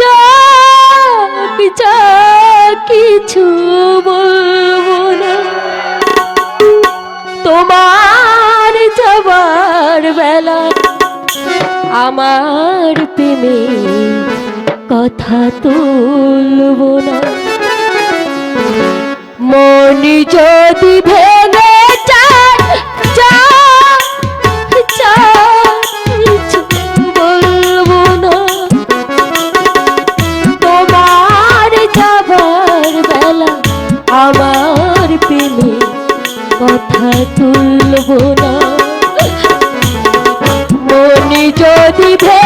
যা যা কিছু বলব না। তোমার যাবার বেলা আমার প্রেমে কথা তুলব না। মন যদি তুলব না। মনে যদি ভে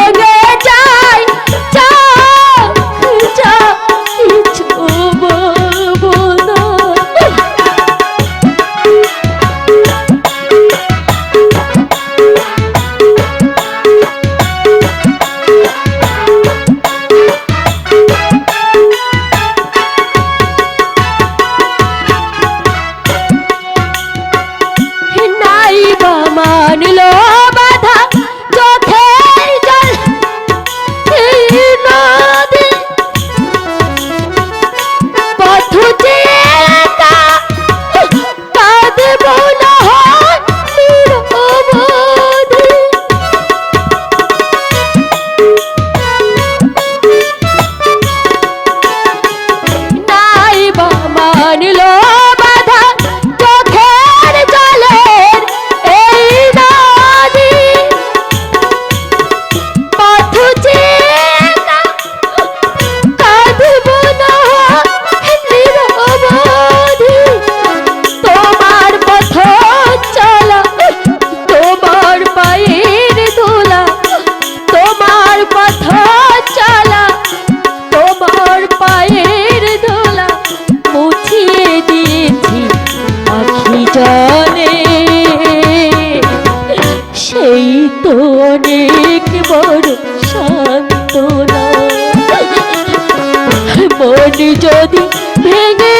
অনেক বড় সান্ত্বনা। মন যদি ভেঙে